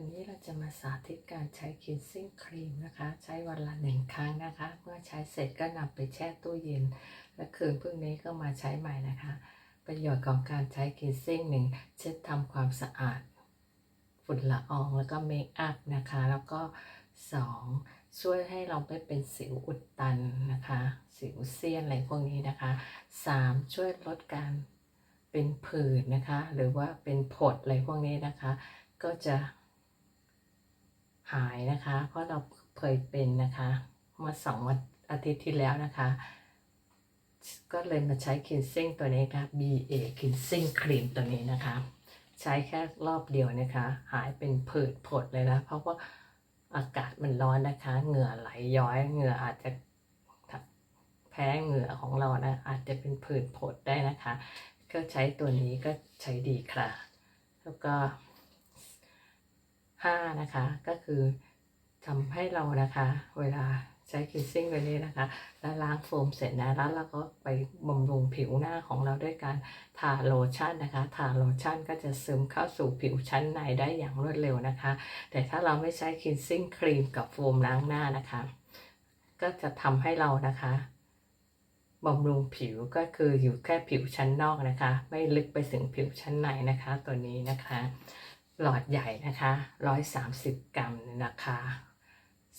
วันนี้เราจะมาสาธิตการใช้คินซิ่งครีมนะคะ ใช้วันละหนึ่งครั้งนะคะ เมื่อใช้เสร็จก็นำไปแช่ตู้เย็น และคืนพรุ่งนี้ก็มาใช้ใหม่นะคะ ประโยชน์ของการใช้คินซิ่งหนึ่งเช็ดทำความสะอาด ฝุ่นละอองแล้วก็เมคอัพนะคะ แล้วก็สองช่วยให้เราไม่เป็นสิวอุดตันนะคะ สิวเซียนอะไรพวกนี้นะคะสามช่วยลดการเป็นผื่นนะคะ หรือว่าเป็นผดอะไรพวกนี้นะคะ ก็จะ หายนะคะเพราะเราเคยเป็นนะคะเมื่อสองวันอาทิตย์ที่แล้วนะคะ ก็เลยมาใช้คินซิ่งตัวนี้ค่ะ BA คินซิ่งครีมตัวนี้นะคะ ใช้แค่รอบเดียวนะคะ หายเป็นผื่นผดเลยนะ เพราะว่าอากาศมันร้อนนะคะ เหงื่อไหลย้อย เหงื่ออาจจะแพ้เหงื่อของเรานะอาจจะเป็นผื่นผดได้นะคะ ก็ใช้ตัวนี้ก็ใช้ดีค่ะ แล้วก็ ห้านะคะ ก็คือทำให้เรานะคะ เวลาใช้คินซิ่งตัวนี้นะคะ แล้วล้างโฟมเสร็จนะ แล้วเราก็ไปบำรุงผิวหน้าของเราด้วยการทาโลชั่นนะคะ ทาโลชั่นก็จะซึมเข้าสู่ผิวชั้นในได้อย่างรวดเร็วนะคะ แต่ถ้าเราไม่ใช้คินซิ่งครีมกับโฟมล้างหน้านะคะ ก็จะทำให้เรานะคะบำรุงผิวก็คืออยู่แค่ผิวชั้นนอกนะคะ ไม่ลึกไปถึงผิวชั้นในนะคะ ตัวนี้นะคะ หลอดใหญ่นะคะ130กรัมนะคะ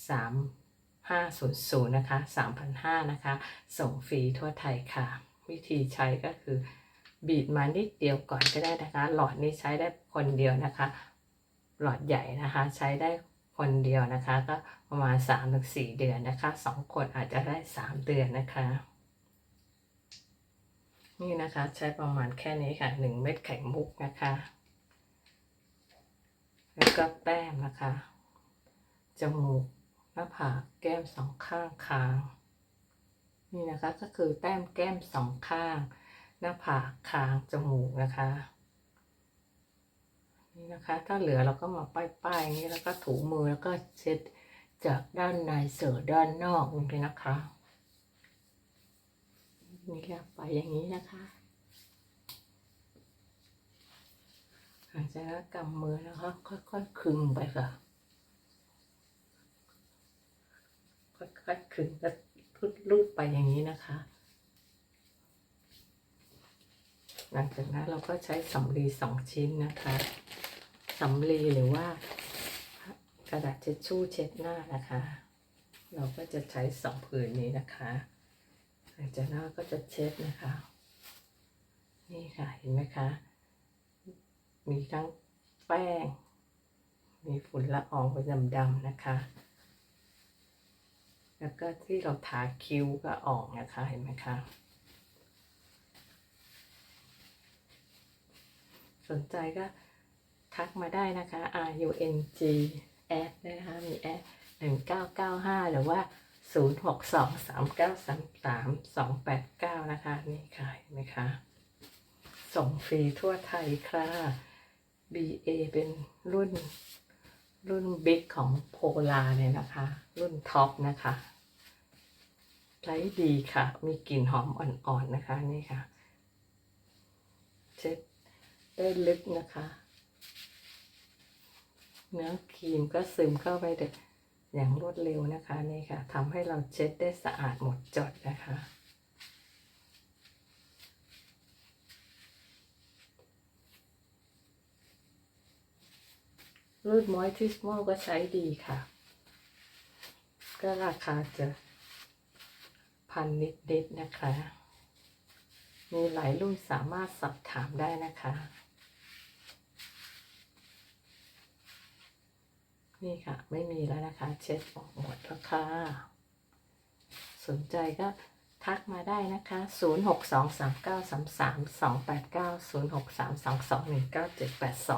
3500นะคะ3,500นะคะ ส่งฟรีทั่วไทยค่ะ วิธีใช้ก็คือ บีบมานิดเดียวก่อนก็ได้นะคะ หลอดนี้ใช้ได้คนเดียวนะคะ หลอดใหญ่นะคะ ใช้ได้คนเดียวนะคะ ก็ประมาณ3-4เดือนนะคะ2คนอาจจะได้3เดือนนะคะนี่นะคะใช้ประมาณแค่นี้ค่ะ 1 เม็ดไข่มุกนะคะ แล้วก็แต้มนะคะ จมูก หน้าผากแก้มสองข้างคาง นี่นะคะก็คือแต้มแก้มสองข้าง หน้าผากคางจมูกนะคะ นี่นะคะ ถ้าเหลือเราก็มาป้ายๆอย่างนี้แล้วก็ถูมือแล้วก็เช็ดจากด้านในเสือด้านนอกนี่นะคะ นี่ค่ะไปอย่างนี้นะคะ หลังจากนั้นกำมือนะคะ ค่อยๆคึงไปค่ะ ค่อยๆคึงแล้วรูดไปอย่างนี้นะคะ หลังจากนั้นเราก็ใช้สำลีสองชิ้นนะคะสำลีหรือว่ากระดาษเช็ดชู่เช็ดหน้านะคะ เราก็จะใช้สองผืนนี้นะคะหลังจากนั้นก็จะเช็ดนะคะ นี่ค่ะเห็นไหมคะ มีทั้งแป้ง มีฝุ่นละอองเป็นดำๆนะคะ แล้วก็ที่เราทาคิ้วก็ออกนะคะเห็นไหมคะสนใจก็ทักมาได้นะคะ R U N G แอดนะคะมีแอดหนึ่งเก้าเก้าห้าหรือว่าศูนย์หกสองสามเก้าสามสามสองแปดเก้านะคะ นี่ค่ะเห็นไหมคะ ส่งฟรีทั่วไทยค่ะ BA เป็นรุ่นรุ่นบิ๊กของโพลาเนี่ยนะคะ รุ่นท็อปนะคะใช้ดีค่ะ มีกลิ่นหอมอ่อนๆนะคะนี่ค่ะ เช็ดได้ลึกนะคะ เนื้อครีมก็ซึมเข้าไปเด็อย่างรวดเร็วนะคะนี่ค่ะทำให้เราเช็ดได้สะอาดหมดจดนะคะ รุ่นมอยทิสโมก็ใช้ดีค่ะ ก็ราคาจะพันนิดๆนะคะ มีหลายรุ่นสามารถสอบถามได้นะคะ นี่ค่ะ ไม่มีแล้วนะคะ เช็ดออกหมดแล้วค่ะ สนใจก็ ทักมาได้นะคะ 0623933289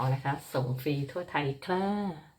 0632219782 นะคะ ส่งฟรีทั่วไทยครับ